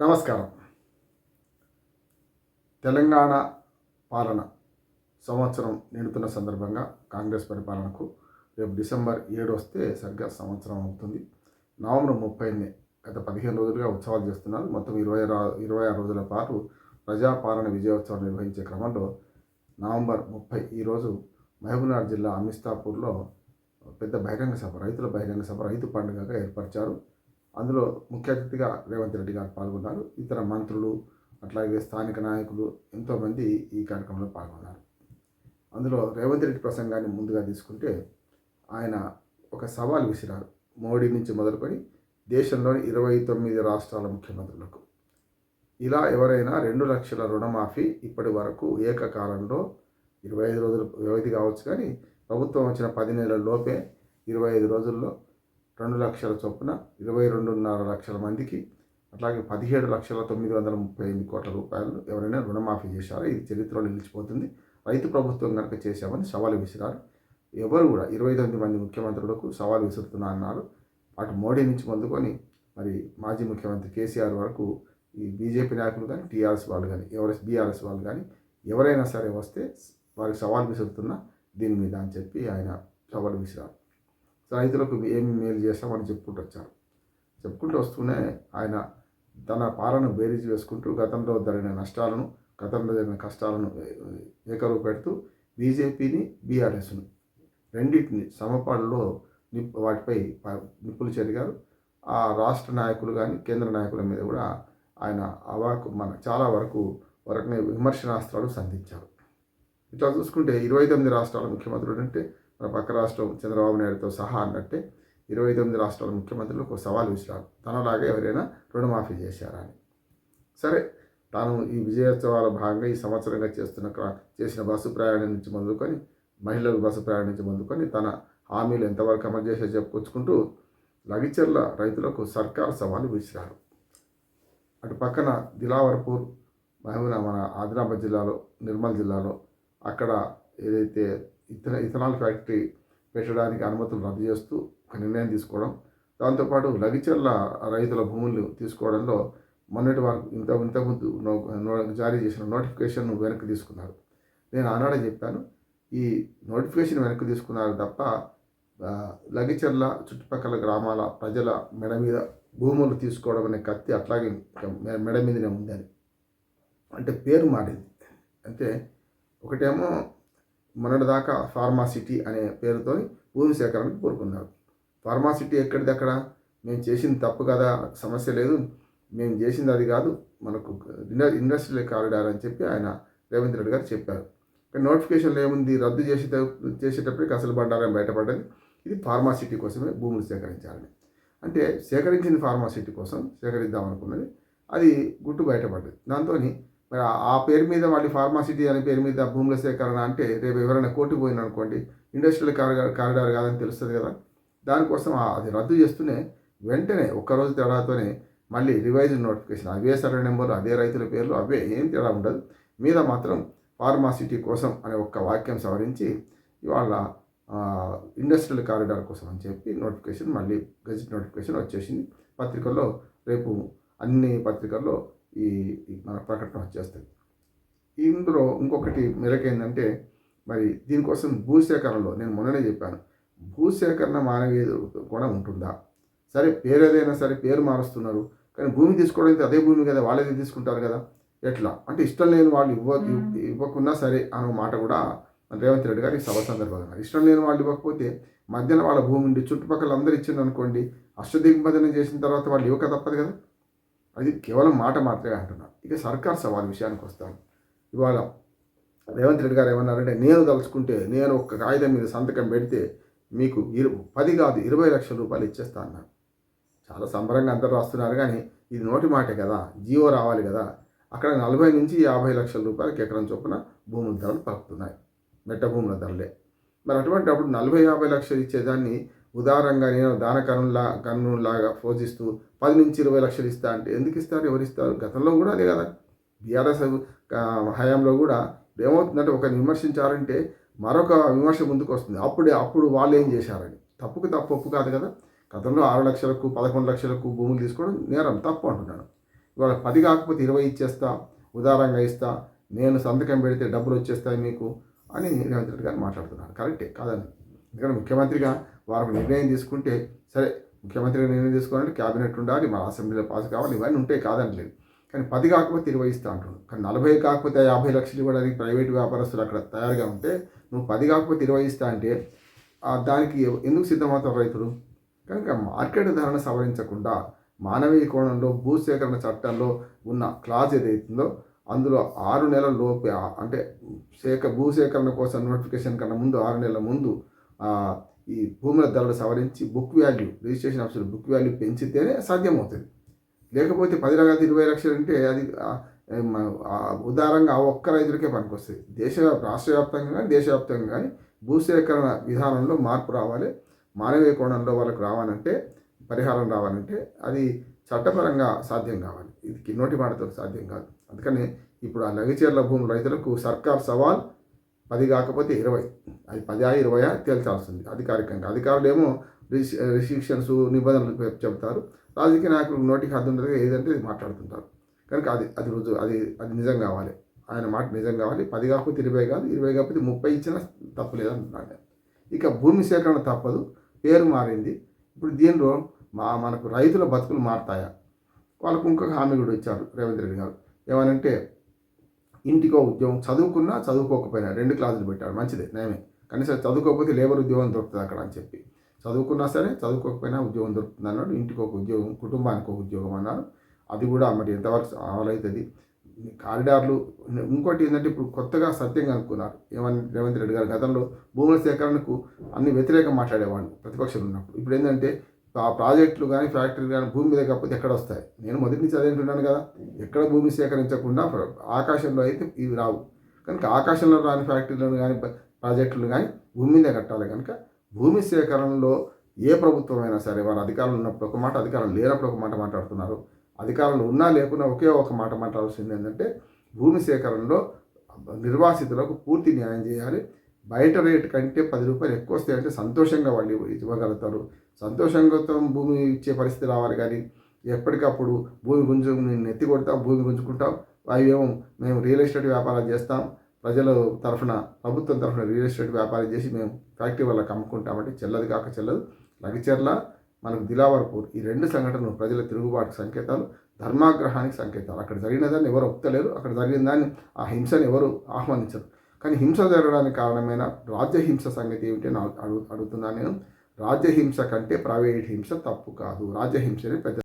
నమస్కారం. తెలంగాణ పాలన సంవత్సరం నిండుతున్న సందర్భంగా కాంగ్రెస్ పరిపాలనకు రేపు డిసెంబర్ ఏడు వస్తే సరిగ్గా సంవత్సరం అవుతుంది. నవంబర్ ముప్పైని గత పదిహేను రోజులుగా ఉత్సవాలు చేస్తున్నారు. మొత్తం ఇరవై ఇరవై ఆరు రోజుల పాటు ప్రజాపాలన విజయోత్సవం నిర్వహించే క్రమంలో నవంబర్ ముప్పై ఈరోజు మహబూబ్నగర్ జిల్లా అమిస్తాపూర్లో పెద్ద బహిరంగ సభ రైతుల బహిరంగ సభ రైతు పండుగగా ఏర్పరిచారు. అందులో ముఖ్య అతిథిగా రేవంత్ రెడ్డి గారు పాల్గొన్నారు. ఇతర మంత్రులు అట్లాగే స్థానిక నాయకులు ఎంతోమంది ఈ కార్యక్రమంలో పాల్గొన్నారు. అందులో రేవంత్ రెడ్డి ప్రసంగాన్ని ముందుగా తీసుకుంటే ఆయన ఒక సవాల్ విసిరారు. మోడీ నుంచి మొదలుకొని దేశంలోని ఇరవై తొమ్మిది రాష్ట్రాల ముఖ్యమంత్రులకు. ఇలా ఎవరైనా రెండు లక్షల రుణమాఫీ ఇప్పటి వరకు ఏకకాలంలో ఇరవై ఐదు రోజులు వ్యవధి కావచ్చు కానీ ప్రభుత్వం వచ్చిన పది నెలల లోపే ఇరవై ఐదు రోజుల్లో రెండు లక్షల చొప్పున ఇరవై రెండున్నర లక్షల మందికి అట్లాగే పదిహేడు లక్షల తొమ్మిది వందల ముప్పై ఎనిమిది కోట్ల రూపాయలు ఎవరైనా రుణమాఫీ చేశారో? ఇది చరిత్రలో నిలిచిపోతుంది. రైతు ప్రభుత్వం కనుక చేశామని సవాలు విసిరారు. ఎవరు కూడా ఇరవై తొమ్మిది మంది ముఖ్యమంత్రులకు సవాలు విసురుతున్నా అన్నారు. అటు మోడీ నుంచి మొదలుకొని మరి మాజీ ముఖ్యమంత్రి కేసీఆర్ వరకు ఈ బీజేపీ నాయకులు కానీ టీఆర్ఎస్ వాళ్ళు కానీ ఎవరెస్ బీఆర్ఎస్ వాళ్ళు కానీ ఎవరైనా సరే వస్తే వారికి సవాల్ విసురుతున్నా దీని మీద అని చెప్పి ఆయన సవాలు విసిరారు. రైతులకు ఏమి మేలు చేస్తామని చెప్పుకుంటూ వచ్చారు. చెప్పుకుంటూ వస్తూనే ఆయన తన పాలన బేరీజు వేసుకుంటూ గతంలో జరిగిన నష్టాలను గతంలో జరిగిన కష్టాలను ఏకరువు పెడుతూ బీజేపీని బీఆర్ఎస్ను రెండింటిని సమపాడులో నిప్ వాటిపై నిప్పులు చెరిగారు. ఆ రాష్ట్ర నాయకులు కానీ కేంద్ర నాయకుల మీద కూడా ఆయన అవాకు మన చాలా వరకు వరకు విమర్శనాస్త్రాలు సంధించారు. ఇట్లా చూసుకుంటే ఇరవై తొమ్మిది రాష్ట్రాల ముఖ్యమంత్రులు అంటే మన పక్క రాష్ట్రం చంద్రబాబు నాయుడుతో సహా అన్నట్టే ఇరవై తొమ్మిది రాష్ట్రాల ముఖ్యమంత్రులు ఒక సవాల్ విసిరారు. తనలాగా ఎవరైనా రుణమాఫీ చేశారా అని సరే తాను ఈ విజయోత్సవాల భాగంగా ఈ సంవత్సరంగా చేస్తున్న చేసిన బస్సు ప్రయాణం నుంచి మొదలుకొని మహిళలు బస్సు ప్రయాణం నుంచి మొదలుకొని తన హామీలు ఎంతవరకు అమలు చేసే చెప్పుకొచ్చుకుంటూ లగిచెర్ల రైతులకు సర్కారు సవాలు విసిరారు. అటు పక్కన దిలావర్పూర్ మహబూబ్ మన ఆదిలాబాద్ జిల్లాలో నిర్మల్ జిల్లాలో అక్కడ ఏదైతే ఇథన ఇథనాల్ ఫ్యాక్టరీ పెట్టడానికి అనుమతులు రద్దు చేస్తూ ఒక నిర్ణయం తీసుకోవడం. దాంతోపాటు లగిచెర్ల రైతుల భూములు తీసుకోవడంలో మొన్నటి వరకు ఇంత ఇంతకుముందు నో- జారీ చేసిన నోటిఫికేషన్ వెనక్కి తీసుకున్నారు. నేను ఆనాడే చెప్పాను ఈ నోటిఫికేషన్ వెనక్కి తీసుకున్నారు తప్ప ఆ, లగిచెర్ల చుట్టుపక్కల గ్రామాల ప్రజల మెడ మీద భూములు తీసుకోవడం అనే కత్తి అట్లాగే మెడ మీదనే ఉందని అంటే పేరు మారింది. అంటే ఒకటేమో మొన్నటిదాకా ఫార్మాసిటీ అనే పేరుతో భూమి సేకరణకు కోరుకున్నారు. ఫార్మాసిటీ ఎక్కడిదక్కడ మేము చేసింది తప్పు కదా సమస్య లేదు. మేము చేసింది అది కాదు మనకు ఇండస్ట్రియల్ కారిడార్ అని చెప్పి ఆయన రేవంత్ రెడ్డి గారు చెప్పారు. కానీ నోటిఫికేషన్లో ఏముంది? రద్దు చేసే చేసేటప్పటికి అసలు బండారం బయటపడ్డది. ఇది ఫార్మాసిటీ కోసమే భూములు సేకరించాలని. అంటే సేకరించింది ఫార్మాసిటీ కోసం సేకరిద్దాం అనుకున్నది. అది గుట్టు బయటపడ్డది. దాంతో మరి ఆ- పేరు మీద మళ్ళీ ఫార్మాసిటీ అనే పేరు మీద భూముల సేకరణ అంటే రేపు ఎవరైనా కోర్టుకు పోయిన అనుకోండి ఇండస్ట్రియల్ కారిడార్ కారిడార్ కాదని తెలుస్తుంది కదా. దానికోసం అది రద్దు చేస్తూనే వెంటనే ఒక్కరోజు తేడాతోనే మళ్ళీ రివైజ్ నోటిఫికేషన్ అవే సర్వే నెంబర్లు అదే రైతుల పేర్లు అవే ఏం తేడా ఉండదు. మీద మాత్రం ఫార్మాసిటీ కోసం అనే ఒక్క వాక్యం సవరించి ఇవాళ ఇండస్ట్రియల్ కారిడార్ కోసం అని చెప్పి నోటిఫికేషన్ మళ్ళీ గజెట్ నోటిఫికేషన్ వచ్చేసింది. పత్రికల్లో రేపు అన్ని పత్రికల్లో ఈ మన ప్రకటన వచ్చేస్తుంది ఇందులో ఇంకొకటి మెరక ఏంటంటే మరి దీనికోసం భూసేకరణలో నేను మొన్ననే చెప్పాను. భూసేకరణ మానవీయ కూడా ఉంటుందా? సరే పేరు ఏదైనా సరే పేరు మారుస్తున్నారు. కానీ భూమి తీసుకోవడం అయితే అదే భూమి కదా వాళ్ళేది తీసుకుంటారు కదా. ఎట్లా? అంటే ఇష్టం లేని వాళ్ళు ఇవ్వ ఇవ్- ఇవ్వకున్నా సరే అనే మాట కూడా మన రేవంత్ రెడ్డి గారు ఈ సభ సందర్భంగా. ఇష్టం లేని వాళ్ళు ఇవ్వకపోతే మధ్యన వాళ్ళ భూమి ఉండి చుట్టుపక్కల అందరు ఇచ్చింది అనుకోండి అష్టదిగ్బంధన చేసిన తర్వాత వాళ్ళు ఇవ్వక తప్పదు కదా. అది కేవలం మాట మాత్రమే అంటున్నారు ఇక సర్కార్ సవాల్ విషయానికి వస్తాను. ఇవాళ రేవంత్ రెడ్డి గారు ఏమన్నారంటే నేను తలుచుకుంటే నేను ఒక కాగితం మీద సంతకం పెడితే మీకు ఇరు పది కాదు ఇరవై లక్షల రూపాయలు ఇచ్చేస్తా అన్నారు. చాలా సంబరంగా అందరూ రాస్తున్నారు కానీ ఇది నోటి మాటే కదా జీవో రావాలి కదా. అక్కడ నలభై నుంచి యాభై లక్షల రూపాయలకి ఎకరం చొప్పున భూముల ధరలు పలుకుతున్నాయి. మెట్ట భూముల ధరలే. మరి అటువంటి అప్పుడు నలభై యాభై లక్షలు ఇచ్చేదాన్ని ఉదారంగా నేను దాన కనులా కన్నులాగా పోజిస్తూ పది నుంచి ఇరవై లక్షలు ఇస్తా అంటే ఎందుకు ఇస్తారు? ఎవరు ఇస్తారు? గతంలో కూడా అదే కదా. బీఆర్ఎస్ హయాంలో కూడా ఏమవుతుందంటే ఒకరిని విమర్శించాలంటే మరొక విమర్శ ముందుకు వస్తుంది. అప్పుడే అప్పుడు వాళ్ళు ఏం చేశారని. తప్పుకు తప్పు ఒప్పు కాదు కదా. గతంలో ఆరు లక్షలకు పదకొండు లక్షలకు భూములు తీసుకోవడం నేరం తప్పు అంటున్నాను ఇవాళ పది కాకపోతే ఇరవై ఇచ్చేస్తా ఉదారంగా ఇస్తా నేను సంతకం పెడితే డబ్బులు వచ్చేస్తాయి మీకు అని రేవంత్ రెడ్డి గారు మాట్లాడుతున్నాను కరెక్టే కాదని ఎందుకంటే ముఖ్యమంత్రిగా వారు నిర్ణయం తీసుకుంటే సరే ముఖ్యమంత్రిగా నిర్ణయం తీసుకోవాలంటే క్యాబినెట్ ఉండాలి మన అసెంబ్లీలో పాస్ కావాలి ఇవన్నీ ఉంటాయి కాదని లేదు. కానీ పది కాకపోతే ఇరవై ఇస్తా అంటున్నాడు. కానీ నలభై కాకపోతే యాభై లక్షలు ఇవ్వడానికి ప్రైవేట్ వ్యాపారస్తులు అక్కడ తయారుగా ఉంటే నువ్వు పది కాకపోతే ఇరవై ఇస్తా అంటే దానికి ఎందుకు సిద్ధమవుతారు రైతులు? కనుక మార్కెట్ ధరను సవరించకుండా మానవీయ కోణంలో భూసేకరణ చట్టంలో ఉన్న క్లాజ్ ఏదైతుందో అందులో ఆరు నెలల లోపే అంటే సేక భూసేకరణ కోసం నోటిఫికేషన్ కన్నా ముందు ఆరు నెలల ముందు ఈ భూముల ధరలు సవరించి బుక్ వాల్యూ రిజిస్ట్రేషన్ ఆఫీసులు బుక్ వాల్యూ పెంచితేనే సాధ్యమవుతుంది. లేకపోతే పది లక్షలు ఇరవై లక్షలు అంటే అది ఉదారంగా ఆ ఒక్క రైతులకే పనికొస్తుంది దేశ రాష్ట్ర వ్యాప్తంగా కానీ దేశవ్యాప్తంగా కానీ భూసేకరణ విధానంలో మార్పు రావాలి. మానవీయ కోణంలో వాళ్ళకు రావాలంటే పరిహారం రావాలంటే అది చట్టపరంగా సాధ్యం కావాలి. ఇది కిన్నోటి మాటతో సాధ్యం కాదు. అందుకని ఇప్పుడు ఆ లగచర్ల భూముల రైతులకు సర్కార్ సవాల్ పది కాకపోతే ఇరవై. అది పదా ఇరవై తేల్చాల్సింది అధికారికంగా. అధికారులు ఏమో రిస్ట్రిక్షన్స్ నిబంధనలు చెబుతారు. రాజకీయ నాయకులకు నోటికి హద్దు ఉండదు ఏదంటే మాట్లాడుతుంటారు. కనుక అది అది రుజువు అది అది నిజం కావాలి. ఆయన మాట నిజం కావాలి. పది కాకపోతే ఇరవై కాదు ఇరవై కాకపోతే ముప్పై ఇచ్చినా తప్పులేదు అంటున్నాను నేను. ఇక భూమి సేకరణ తప్పదు. పేరు మారింది. ఇప్పుడు దీనిలో మా మనకు రైతుల బతుకులు మారుతాయా? వాళ్ళకు ఇంకొక హామీ కూడా ఇచ్చారు రేవంత్ రెడ్డి గారు. ఏమనంటే ఇంటికో ఉద్యోగం చదువుకున్నా చదువుకోకపోయినా రెండు క్లాసులు పెట్టారు మంచిదే నేమే కనీసం చదువుకోకపోతే లేబర్ ఉద్యోగం దొరుకుతుంది అక్కడ అని చెప్పి. చదువుకున్నా సరే చదువుకోకపోయినా ఉద్యోగం దొరుకుతుంది అన్నాడు. ఇంటికి ఒక ఉద్యోగం కుటుంబానికి ఒక ఉద్యోగం అన్నారు అది కూడా మరి ఎంతవరకు అమలవుతుంది? కారిడార్లు ఇంకోటి ఏంటంటే ఇప్పుడు కొత్తగా సత్యం కనుక్కున్నారు. ఏమని రేవంత్ రెడ్డి గారు గతంలో భూముల సేకరణకు అన్ని వ్యతిరేకం మాట్లాడేవాళ్ళు ప్రతిపక్షం ఉన్నప్పుడు. ఇప్పుడు ఏంటంటే ఆ ప్రాజెక్టులు కానీ ఫ్యాక్టరీలు కానీ భూమి మీద కాకపోతే ఎక్కడ వస్తాయి? నేను మొదటి నుంచి అదేంటున్నాను కదా. ఎక్కడ భూమి సేకరించకుండా ఆకాశంలో అయితే ఇవి రావు. కనుక ఆకాశంలో రాని ఫ్యాక్టరీలను కానీ ప్రాజెక్టులు కానీ భూమి మీద కట్టాలి కనుక భూమి సేకరణలో ఏ ప్రభుత్వం అయినా సరే వారు అధికారులు ఉన్నప్పుడు ఒక మాట అధికారం లేనప్పుడు ఒక మాట మాట్లాడుతున్నారు. అధికారులు ఉన్నా లేకున్నా ఒకే ఒక మాట మాట్లాడాల్సింది ఏంటంటే భూమి సేకరణలో నిర్వాసితులకు పూర్తి న్యాయం చేయాలి. బయట రేటు కంటే పది రూపాయలు ఎక్కువ వస్తాయంటే సంతోషంగా వాళ్ళు ఇవ్వగలుగుతారు. సంతోషంగా భూమి ఇచ్చే పరిస్థితి రావాలి కానీ ఎప్పటికప్పుడు భూమి గుంజు నేను ఎత్తి కొడతాం భూమి గుంజుకుంటాం. అవేమో మేము రియల్ ఎస్టేట్ వ్యాపారం చేస్తాం. ప్రజల తరఫున ప్రభుత్వం తరఫున రియల్ ఎస్టేట్ వ్యాపారం చేసి మేము ఫ్యాక్టరీ వాళ్ళకి అమ్ముకుంటామంటే చెల్లదు కాక చెల్లదు. లగచర్ల మనకు దిలావర్పూర్ ఈ రెండు సంఘటనలు ప్రజల తిరుగుబాటు సంకేతాలు ధర్మాగ్రహానికి సంకేతాలు. అక్కడ జరిగిన దాన్ని ఎవరు ఒప్పుతలేరు. అక్కడ జరిగిన దాన్ని ఆ హింసను ఎవరు ఆహ్వానించరు. కానీ హింస జరగడానికి కారణమైన రాజ్య హింస సంగతి ఏమిటి అని అడుగు అడుగుతున్నాను నేను. రాజ్యహింస కంటే ప్రైవేట్ హింస తప్పు కాదు. రాజ్యహింసనే పెద్ద